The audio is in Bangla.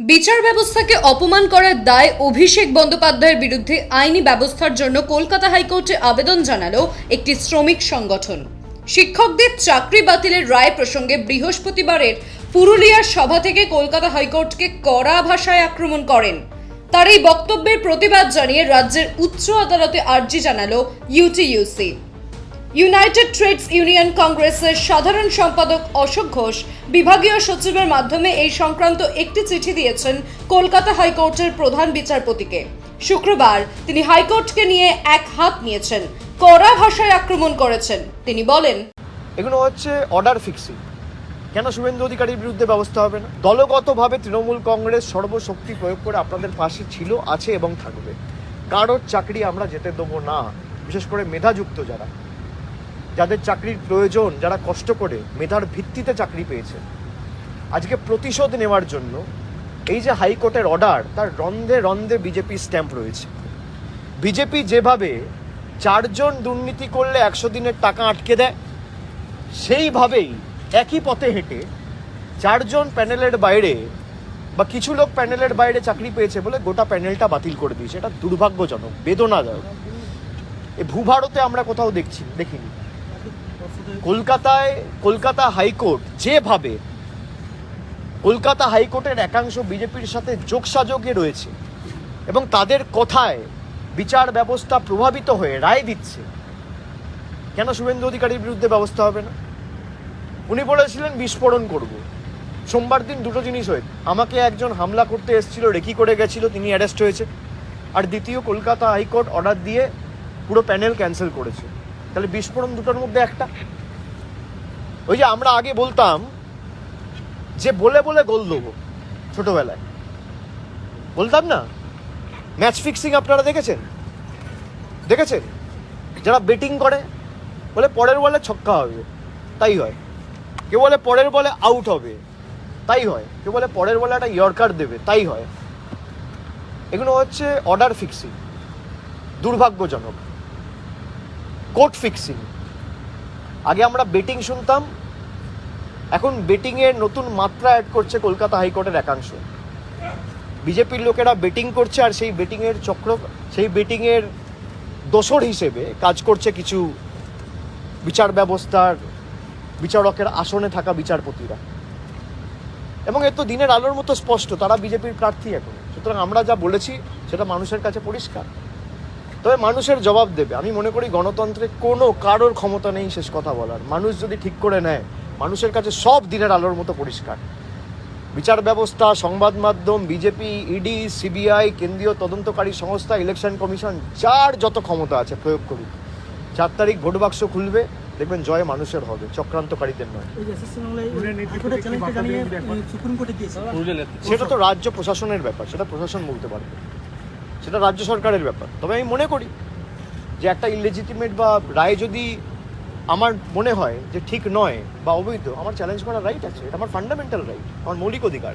বিচার ব্যবস্থাকে অপমান করার দায় অভিষেক বন্দ্যোপাধ্যায়ের বিরুদ্ধে আইনি ব্যবস্থার জন্য কলকাতা হাইকোর্টে আবেদন জানালো একটি শ্রমিক সংগঠন। শিক্ষকদের চাকরি বাতিলের রায় প্রসঙ্গে বৃহস্পতিবারের পুরুলিয়ার সভা থেকে কলকাতা হাইকোর্টকে কড়া ভাষায় আক্রমণ করেন। তার এই বক্তব্যের প্রতিবাদ জানিয়ে রাজ্যের উচ্চ আদালতে আর্জি জানালো ইউটিইউসি। ইউনাইটেড ট্রেডস ইউনিয়ন কংগ্রেসের সাধারণ সম্পাদক অশোক ঘোষ বিভাগীয় সচিবের মাধ্যমে এই সংক্রান্ত একটি চিঠি দিয়েছেন কলকাতা হাইকোর্টের প্রধান বিচারপতিকে। শুক্রবার তিনি হাইকোর্টকে নিয়ে এক হাত নিয়েছেন, কড়া ভাষায় আক্রমণ করেছেন। তিনি বলেন, এগুলো হচ্ছে অর্ডার ফিক্সিং কেন শুভেন্দু অধিকারীর বিরুদ্ধে ব্যবস্থা হবে না? দলগতভাবে তৃণমূল কংগ্রেস সর্বশক্তি প্রয়োগ করে আপনাদের পাশে ছিল, আছে এবং থাকবে। কারোর চাকরি আমরা যেতে দেবো না, বিশেষ করে মেধাযুক্ত যারা। যাদের চাকরির প্রয়োজন, যারা কষ্ট করে, মেধার ভিত্তিতে চাকরি পেয়েছে। আজকে প্রতিশোধ নেওয়ার জন্য এই যে হাইকোর্টের অর্ডার, তার রন্ধে রন্ধে বিজেপি স্ট্যাম্প রয়েছে। বিজেপি যেভাবে চারজন দুর্নীতি করলে একশো দিনের টাকা আটকে দেয়, সেইভাবেই একই পথে হেঁটে চারজন প্যানেলের বাইরে বা কিছু লোক প্যানেলের বাইরে চাকরি পেয়েছে বলে গোটা প্যানেলটা বাতিল করে দিয়েছে। এটা দুর্ভাগ্যজনক, বেদনাদায়ক। এই ভূভারতে আমরা কোথাও দেখছি, দেখিনি। কলকাতায়, কলকাতা হাইকোর্ট যেভাবে কলকাতা হাইকোর্টের একাংশ বিজেপির সাথে যোগসাযোগে রয়েছে এবং তাদের কথায় বিচার ব্যবস্থা প্রভাবিত হয়ে রায় দিচ্ছে, কেন শুভেন্দু অধিকারীর বিরুদ্ধে ব্যবস্থা হবে না? উনি বলেছিলেন, বিস্ফোরণ করব। সোমবার দিন দুটো জিনিস হয়েছে। আমাকে একজন হামলা করতে এসেছিল, রেকি করে গেছিল, তিনি অ্যারেস্ট হয়েছে। আর দ্বিতীয় কলকাতা হাইকোর্ট অর্ডার দিয়ে পুরো প্যানেল ক্যান্সেল করেছে। তাহলে বিস্ফোরণ দুটোর মধ্যে একটা। ওই যে আমরা আগে বলতাম যে বলে বলে গোল দেবো ছোটবেলায়। বলতাম না? ম্যাচ ফিক্সিং আপনারা দেখেছেন? দেখেছেন? যারা বেটিং করে, বলে পরের বলে ছক্কা হবে, তাই হয়। কেউ বলে পরের বলে আউট হবে, তাই হয়। কেউ বলে পরের বলে একটা ইয়র্কার দেবে, তাই হয়। এগুলো হচ্ছে অর্ডার ফিক্সিং দুর্ভাগ্যজনক। Court fixing. আগে আমরা বেটিং শুনতাম, এখন বেটিংয়ের নতুন মাত্রা অ্যাড করছে কলকাতা হাইকোর্টের একাংশ। বিজেপির লোকেরা বেটিং করছে আর সেই বেটিংয়ের চক্র, সেই বেটিংয়ের দোসর হিসেবে কাজ করছে কিছু বিচার ব্যবস্থার, বিচারকের আসনে থাকা বিচারপতিরা। এবং এর তো দিনের আলোর মতো স্পষ্ট, তারা বিজেপির প্রার্থী এখন। সুতরাং আমরা যা বলেছি, সেটা মানুষের কাছে পরিষ্কার। তবে মানুষের জবাব দেবে। আমি মনে করি গণতন্ত্রে কোনো কারোর ক্ষমতা নেই শেষ কথা বলার। মানুষ যদি ঠিক করে নেয় মানুষের কাছে সব দিনের আলোর মতো পরিষ্কার। বিচার ব্যবস্থা সংবাদ মাধ্যম বিজেপি ইডি সিবিআই কেন্দ্রীয় তদন্তকারী সংস্থা ইলেকশন কমিশন যার যত ক্ষমতা আছে প্রয়োগ করুক। চার তারিখ ভোট বাক্স খুলবে দেখবেন জয় মানুষের হবে চক্রান্তকারীদের নয়। সেটা তো রাজ্য প্রশাসনের ব্যাপার সেটা প্রশাসন বলতে পারবে। সেটা রাজ্য সরকারের ব্যাপার। তবে আমি মনে করি যে একটা ইলেজিটিমেট বা রায় যদি আমার মনে হয় যে ঠিক নয় বা অবৈধ, আমার চ্যালেঞ্জ করার রাইট আছে, এটা আমার ফান্ডামেন্টাল রাইট আমার মৌলিক অধিকার।